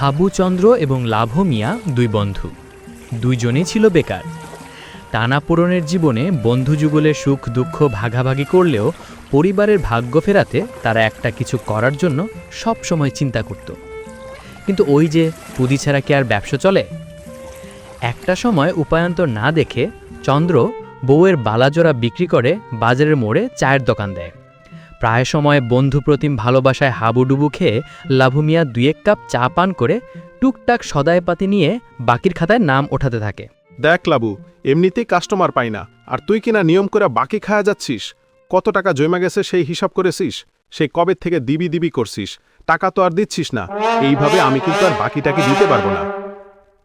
হাবুচন্দ্র এবং লাভ মিয়া দুই বন্ধু। দুইজনেই ছিল বেকার। টানাপোড়নের জীবনে বন্ধু যুগলের সুখ, দুঃখ ভাগাভাগি করলেও পরিবারের ভাগ্য ফেরাতে তারা একটা কিছু করার জন্য সব সময় চিন্তা করত। কিন্তু ওই যে পুঁজি ছাড়া কি আর ব্যবসা চলে? একটা সময় উপায়ন্তর না দেখে চন্দ্র বউয়ের বালাজোড়া বিক্রি করে বাজারের মোড়ে চায়ের দোকান দেয়। প্রায় সময় বন্ধু প্রতিম ভালোবাসায় হাবুডুবু খেয়ে লাভু মিয়া দুই এক কাপ চা পান করে টুকটাক সদায় পাতি নিয়ে বাকির খাতায় নাম ওঠাতে থাকে। দেখ লাবু এমনিতেই কাস্টমার পাই না। আর তুই কিনা নিয়ম করে বাকি খায়া যাচ্ছিস? কত টাকা জমা গেছে সেই হিসাব করেছিস? সেই কবে থেকে দিবি দিবি করছিস? টাকা তো আর দিচ্ছিস না। এইভাবে আমি কিন্তু আর বাকিটাকে দিতে পারব না।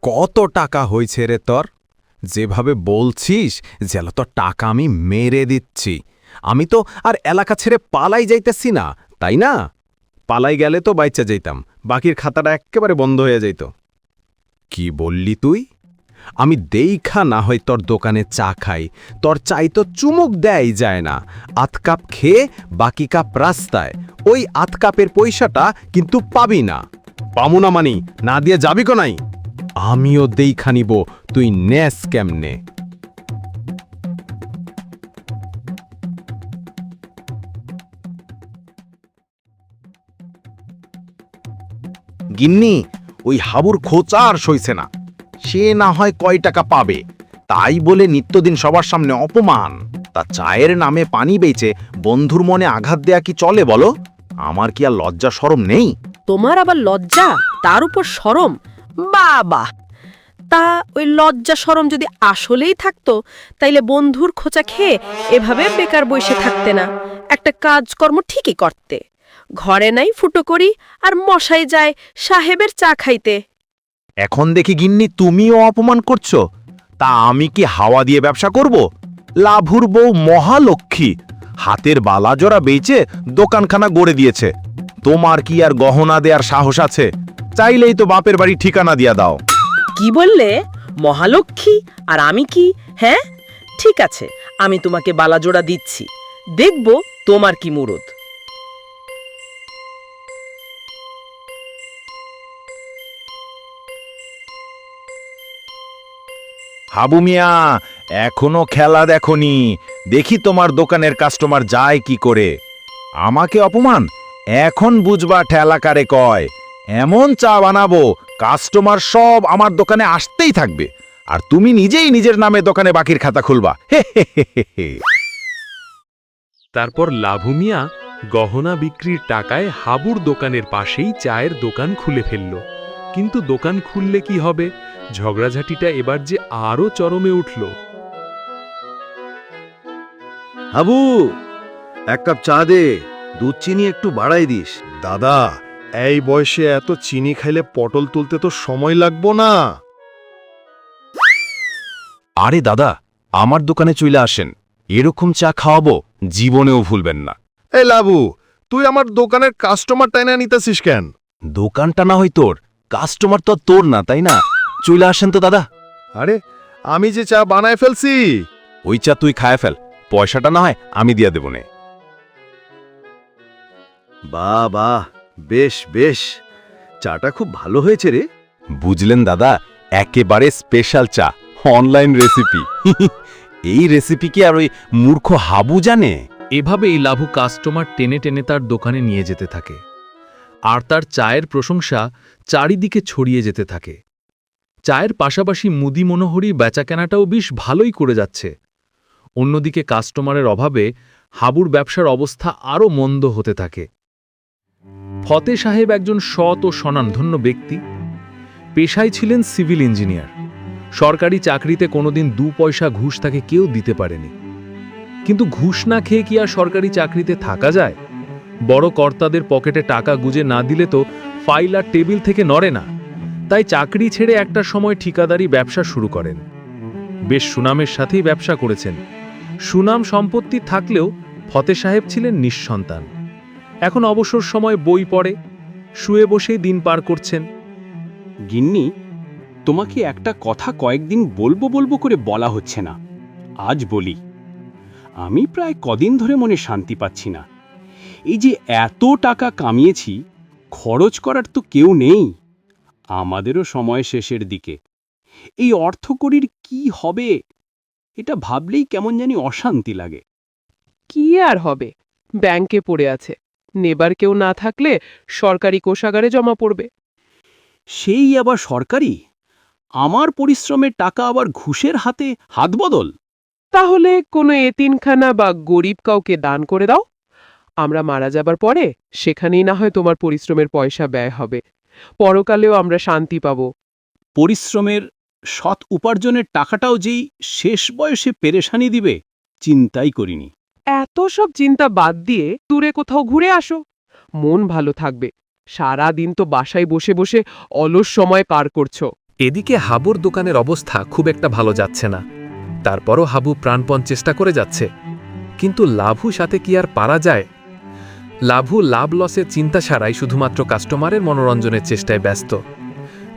কত টাকা হয়েছে রে তোর? যেভাবে বলছিস যেন তোর টাকা আমি মেরে দিচ্ছি। আমি তো আর এলাকা ছেড়ে পালাই যাইতেছি না, তাই না? পালাই গেলে তো বাইচা যাইতাম, বাকির খাতাটা একেবারে বন্ধ হয়ে যাইত। কি বললি তুই? আমি দেইখা না হয় তোর দোকানে চা খাই, তোর চাই তো চুমুক দেয় যায় না, আধ কাপ খেয়ে বাকি কাপ রাস্তায়, ওই আধ কাপের পয়সাটা কিন্তু পাবি না। পামু না মানি, না দিয়ে যাবি কো নাই? আমিও দেইখা নিব, তুই নেস কেমনে? গিন্নি, ওই হাবুর খোঁচা আর সইছে না। সে না হয় কয় টাকা পাবে? তাই বলে নিত্যদিন সবার সামনে অপমান। তা চায়ের নামে পানি বেচে বন্ধুর মনে আঘাত দেয়া কি চলে বলো? আমার কি আর লজ্জা সরম নেই? তোমার আবার লজ্জা? তার উপর সরম? বাবা! তা ওই লজ্জা সরম যদি আসলেই থাকতো, তাইলে বন্ধুর খোঁচা খেয়ে এভাবে বেকার বসে থাকতে না। একটা কাজকর্ম ঠিকই করতে। ঘরে নাই ফুটো করি আর মশাই যায় সাহেবের চা খাইতে। এখন দেখি গিন্নি তুমিও অপমান করছ। তা আমি কি হাওয়া দিয়ে ব্যবসা করব? লাভুর বউ মহালক্ষ্মী। হাতের বালাজোড়া বেচে দোকানখানা গড়ে দিয়েছে। তোমার কি আর গহনা দেয়ার সাহস আছে? চাইলেই তো বাপের বাড়ি ঠিকানা দিয়া দাও। কি বললে? মহালক্ষ্মী? আর আমি কি? হ্যাঁ? ঠিক আছে আমি তোমাকে বালাজোড়া দিচ্ছি। দেখব তোমার কি মুরদ। হাবু মিয়া, এখনও খেলা দেখনি। দেখি তোমার দোকানের কাস্টমার যায় কি করে। আমাকে অপমান? এখন বুঝবা ঠেলা কারে কয়। এমন চা বানাবো কাস্টমার সব আমার দোকানে আসতেই থাকবে। আর তুমি নিজেই নিজের নামে দোকানে বাকির খাতা খুলবা। তারপর লাভু মিয়া গহনা বিক্রির টাকায় হাবুর দোকানের পাশেই চায়ের দোকান খুলে ফেলল। কিন্তু দোকান খুললে কি হবে? ঝগড়াঝাটিটা এবার যে আরও চরমে উঠল। হাবু এক কাপ চা দে দুধ চিনি একটু বাড়াই দিস। দাদা এই বয়সে এত চিনি খাইলে পটল তুলতে তো সময় লাগবো না। আরে দাদা আমার দোকানে চলে আসেন। এরকম চা খাওয়াবো জীবনেও ভুলবেন না। এ লাবু তুই আমার দোকানের কাস্টমার টাইনা নিতেছিস কেন? দোকানটা না হয় তোর কাস্টমার তো আর তোর না তাই না? চলে আসেন তো দাদা। আরে আমি যে চা বানায় ফেলছি। ওই চা তুই খায় ফেল। পয়সাটা না হয় আমি দিয়া দেব নে। বাহ বাহ বেশ বেশ। চাটা খুব ভালো হয়েছে রে। বুঝলেন দাদা একেবারে স্পেশাল চা অনলাইন রেসিপি এই রেসিপি কি আর ওই মূর্খ হাবু জানে? এভাবেই লাভু কাস্টমার টেনে টেনে তার দোকানে নিয়ে যেতে থাকে। আর তার চায়ের প্রশংসা চারিদিকে ছড়িয়ে যেতে থাকে। চায়ের পাশাপাশি মুদি মনোহরি বেচাকেনাটাও বেশ ভালোই করে যাচ্ছে। অন্যদিকে কাস্টমারের অভাবে হাবুর ব্যবসার অবস্থা আরও মন্দ হতে থাকে। ফতে সাহেব একজন সৎ ও স্বনামধন্য ব্যক্তি। পেশায় ছিলেন সিভিল ইঞ্জিনিয়ার। সরকারি চাকরিতে কোনোদিন দু পয়সা ঘুষ তাকে কেউ দিতে পারেনি। কিন্তু ঘুষ না খেয়ে কি আর সরকারি চাকরিতে থাকা যায়? বড় কর্তাদের পকেটে টাকা গুজে না দিলে তো ফাইল আর টেবিল থেকে নড়ে না। তাই চাকরি ছেড়ে একটা সময় ঠিকাদারি ব্যবসা শুরু করেন। বেশ সুনামের সাথেই ব্যবসা করেছেন। সুনাম সম্পত্তি থাকলেও ফতে সাহেব ছিলেন নিঃসন্তান। এখন অবসর সময় বই পড়ে, শুয়ে বসেই দিন পার করছেন। গিন্নি, তোমাকে একটা কথা কয়েকদিন বলব বলব করে বলা হচ্ছে না। আজ বলি, আমি প্রায় কদিন ধরে মনে শান্তি পাচ্ছি না। এই যে এত টাকা কামিয়েছি, খরচ করার তো কেউ নেই। আমাদেরও সময় শেষের দিকে। এই অর্থকড়ির কি হবে? এটা ভাবলেই কেমন জানি অশান্তি লাগে। কি আর হবে? ব্যাংকে পড়ে আছে। নেবার কেউ না থাকলে সরকারি কোষাগারে জমা পড়বে। সেই আবার সরকারি? আমার পরিশ্রমের টাকা আবার ঘুষের হাতে হাত বদল। তাহলে কোনো এতিনখানা বা গরিব কাউকে দান করে দাও। আমরা মারা যাবার পরে সেখানেই না হয় তোমার পরিশ্রমের পয়সা ব্যয় হবে। পরকালেও আমরা শান্তি পাব। পরিশ্রমের সৎ উপার্জনের টাকাটাও যেই শেষ বয়সে পেরেশানি দিবে চিন্তাই করিনি। এত সব চিন্তা বাদ দিয়ে দূরে কোথাও ঘুরে আসো। মন ভালো থাকবে। সারা দিন তো বাসায় বসে বসে অলস সময় পার করছ। এদিকে হাবুর দোকানের অবস্থা খুব একটা ভালো যাচ্ছে না। তারপরও হাবু প্রাণপণ চেষ্টা করে যাচ্ছে। কিন্তু লাভু সাথে কি আর পারা যায়? লাভু লাভ লসের চিন্তা ছাড়াই শুধুমাত্র কাস্টমারের মনোরঞ্জনের চেষ্টায় ব্যস্ত।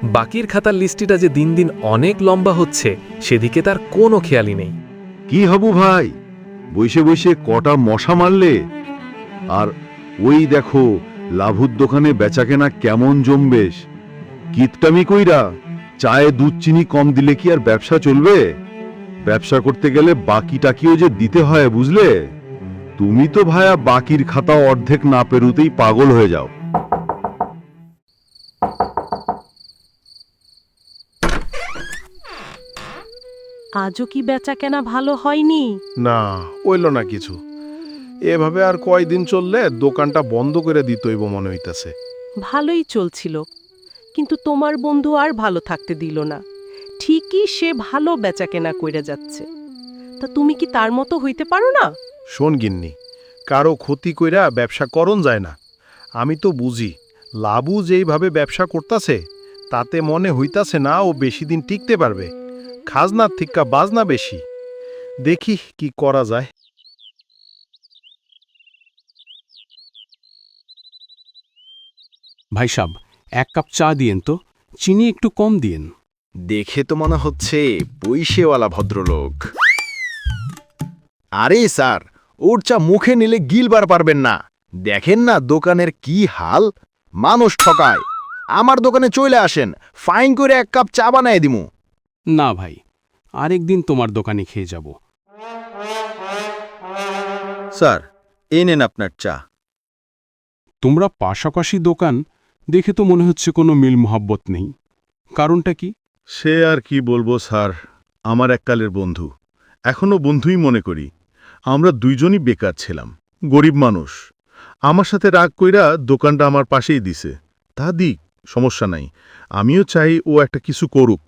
বাকির খাতার লিস্টিটা যে দিন দিন অনেক লম্বা হচ্ছে, সেদিকে তার কোনো খেয়ালই নেই। কি হবু ভাই? বসে বসে কটা মশা মারলে? আর ওই দেখো, লাভুর দোকানে বেচাকেনা কেমন জমবেশ। কিতটামি কইরা চায়ে দুধ চিনি কম দিলে কি আর ব্যবসা চলবে? ব্যবসা করতে গেলে বাকি টাকিও যে দিতে হয় বুঝলে? তুমি তো ভায়া বাকির খাতা অর্ধেক না পেরুতেই পাগল হয়ে যাও। আজও কি বেচা কেনা ভালো হয়নি? না হইল না কিছু। এভাবে আর কয়দিন চললে দোকানটা বন্ধ করে দিতইব মনে হইতাছে। ভালোই চলছিল কিন্তু তোমার বন্ধু আর ভালো থাকতে দিল না। ঠিকই সে ভালো বেচা কেনা কইরা যাচ্ছে। তা তুমি কি তার মতো হইতে পারো না? শোন গিন্নি কারও ক্ষতি কইরা ব্যবসা করন যায় না। আমি তো বুঝি লাবু যেইভাবে ব্যবসা করতাছে তাতে মনে হইতাছে না ও বেশি দিন টিকতে পারবে। খাজনার থিক্কা বাজনা বেশি। দেখি কি করা যায়। ভাই সাব এক কাপ চা দিয়েন তো চিনি একটু কম দিয়েন। দেখে তো মনে হচ্ছে পৈশেওয়ালা ভদ্রলোক। আরে স্যার ওর চা মুখে নিলে গিলবার পারবেন না। দেখেন না দোকানের কি হাল? মানুষ ঠকায়। আমার দোকানে চলে আসেন ফাইন করে এক কাপ চা বানায় দিমু। না ভাই আরেকদিন তোমার দোকানে খেয়ে যাব। স্যার এই নেন আপনার চা। তোমরা পাশাপাশি দোকান দেখে তো মনে হচ্ছে কোনো মিল মোহাব্বত নেই। কারণটা কি? সে আর কি বলব স্যার আমার এককালের বন্ধু। এখনও বন্ধুই মনে করি। আমরা দুইজনই বেকার ছিলাম। গরিব মানুষ। আমার সাথে রাগ কইরা দোকানটা আমার পাশেই দিছে। তা দিক, সমস্যা নাই। আমিও চাই ও একটা কিছু করুক।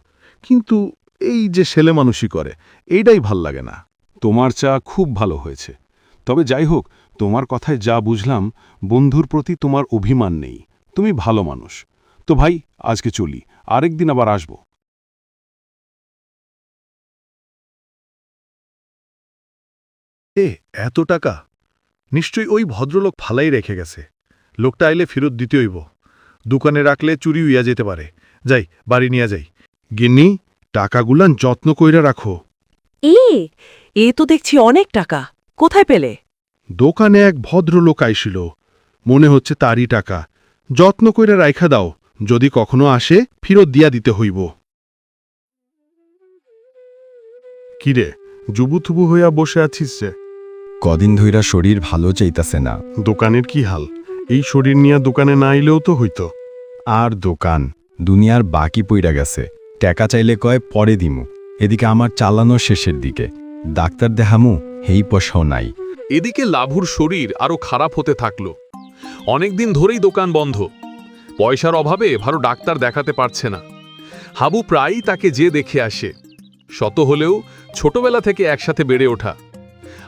কিন্তু এই যে ছেলে মানুষই করে, এইটাই ভালো লাগে না। তোমার চা খুব ভালো হয়েছে। তবে যাই হোক, তোমার কথায় যা বুঝলাম, বন্ধুর প্রতি তোমার অভিমান নেই। তুমি ভালো মানুষ। তো ভাই, আজকে চলি। আরেকদিন আবার আসব। এ এত টাকা? নিশ্চয়ই ওই ভদ্রলোক ফালাই রেখে গেছে। লোকটা আইলে ফেরত দিতে হইব দোকানে রাখলে চুরি হইয়া যেতে পারে। যাই বাড়ি নিয়ে যাই। গিন্নি টাকাগুলান যত্ন কইরা রাখো। এ এ তো দেখছি অনেক টাকা। কোথায় পেলে? দোকানে এক ভদ্রলোক আইছিল মনে হচ্ছে তারই টাকা। যত্ন কইরা রাইখা দাও। যদি কখনো আসে ফেরত দিয়া দিতে হইব। কিরে? জুবুথুবু হইয়া বসে আছিস যে। কদিন ধইরা শরীর ভালো চাইতাছে না। দোকানের কি হাল? এই শরীর নিয়া দোকানে না আইলেও তো হইতো। আর দোকান দুনিয়ার বাকি পইরা গেছে। টাকা চাইলে কয় পরে দিমু। এদিকে আমার চালানো শেষের দিকে। ডাক্তার দেহামু হেই পয়সাও নাই। এদিকে লাভুর শরীর আরও খারাপ হতে থাকল। অনেকদিন ধরেই দোকান বন্ধ। পয়সার অভাবে ভালো ডাক্তার দেখাতে পারছে না। হাবু প্রায়ই তাকে যে দেখে আসে। শত হলেও ছোটবেলা থেকে একসাথে বেড়ে ওঠা।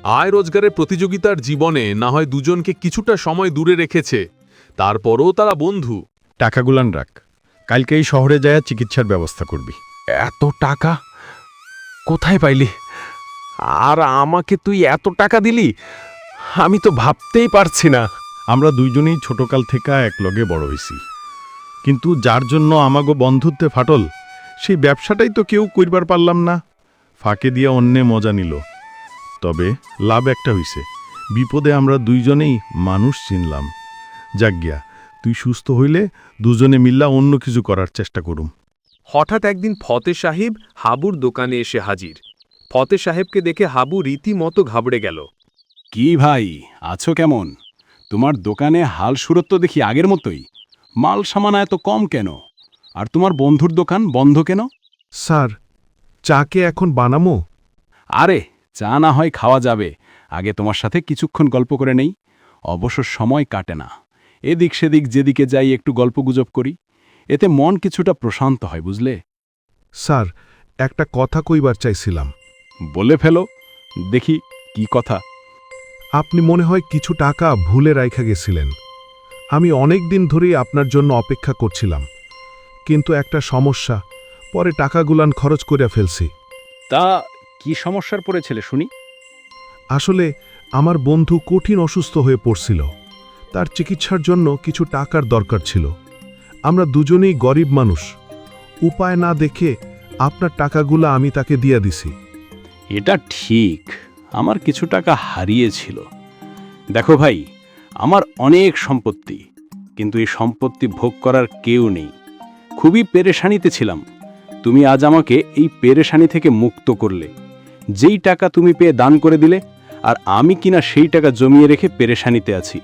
আয় রোজগারের প্রতিযোগিতার জীবনে না হয় দুজনকে কিছুটা সময় দূরে রেখেছে তারপরও তারা বন্ধু। টাকাগুলান রাখ। কালকে এই শহরে যায় চিকিৎসার ব্যবস্থা করবি। এত টাকা? কোথায় পাইলি? আর আমাকে তুই এত টাকা দিলি? আমি তো ভাবতেই পারছি না। আমরা দুইজনেই ছোটকাল থেকে একলগে বড় হয়েছি কিন্তু যার জন্য আমাগো বন্ধুত্বে ফাটল সেই ব্যবসাটাই তো কেউ কইবার পারলাম না। ফাঁকে দিয়া অন্যে মজা নিল। তবে লাভ একটা হইছে। বিপদে আমরা দুইজনেই মানুষ চিনলাম। যাজ্ঞা তুই সুস্থ হইলে দুজনে মিল্লা অন্য কিছু করার চেষ্টা করুম। হঠাৎ একদিন ফতে সাহেব হাবুর দোকানে এসে হাজির। ফতে সাহেবকে দেখে হাবু রীতিমতো ঘাবড়ে গেল। কি ভাই আছো কেমন? তোমার দোকানে হাল সুরত্ব দেখি আগের মতোই। মাল সামানা এত কম কেন? আর তোমার বন্ধুর দোকান বন্ধ কেন? স্যার চাকে এখন বানামো? আরে চা না হয় খাওয়া যাবে। আগে তোমার সাথে কিছুক্ষণ গল্প করে নেই। অবসর সময় কাটে না। এদিক সেদিক যেদিকে যাই একটু গল্পগুজব করি। এতে মন কিছুটা প্রশান্ত হয় বুঝলে? স্যার একটা কথা কইবার চাইছিলাম। বলে ফেলো। দেখি কি কথা। আপনি মনে হয় কিছু টাকা ভুলে রাইখা গেছিলেন। আমি অনেক দিন ধরেই আপনার জন্য অপেক্ষা করছিলাম। কিন্তু একটা সমস্যা পরে টাকাগুলান খরচ করে ফেলছি। তা কি সমস্যার পড়েছিলে শুনি? আসলে আমার বন্ধু কঠিন অসুস্থ হয়ে পড়ছিল। তার চিকিৎসার জন্য কিছু টাকার দরকার ছিল। আমরা দুজনেই গরিব মানুষ। উপায় না দেখে আপনার টাকাগুলো আমি তাকে দিয়া দিছি। এটা ঠিক। আমার কিছু টাকা হারিয়েছিল। দেখো ভাই আমার অনেক সম্পত্তি কিন্তু এই সম্পত্তি ভোগ করার কেউ নেই। খুবই পেরেশানিতে ছিলাম। তুমি আজ আমাকে এই পেরেশানি থেকে মুক্ত করলে। যেই টাকা তুমি পেয়ে দান করে দিলে, আর আমি কিনা সেই টাকা জমিয়ে রেখে পেরেশানিতে আছি,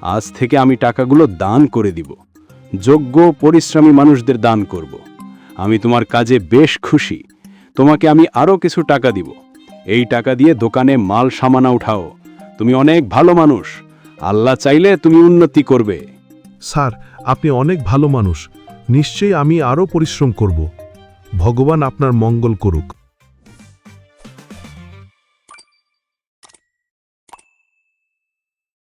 আজ থেকে আমি টাকাগুলো দান করে দিব। যোগ্য পরিশ্রমী মানুষদের দান করব। আমি তোমার কাজে বেশ খুশি। তোমাকে আমি আরও কিছু টাকা দিব। এই টাকা দিয়ে দোকানে মাল সামানা উঠাও। তুমি অনেক ভালো মানুষ। আল্লাহ চাইলে তুমি উন্নতি করবে। স্যার, আপনি অনেক ভালো মানুষ। নিশ্চয়ই আমি আরও পরিশ্রম করব। ভগবান আপনার মঙ্গল করুক।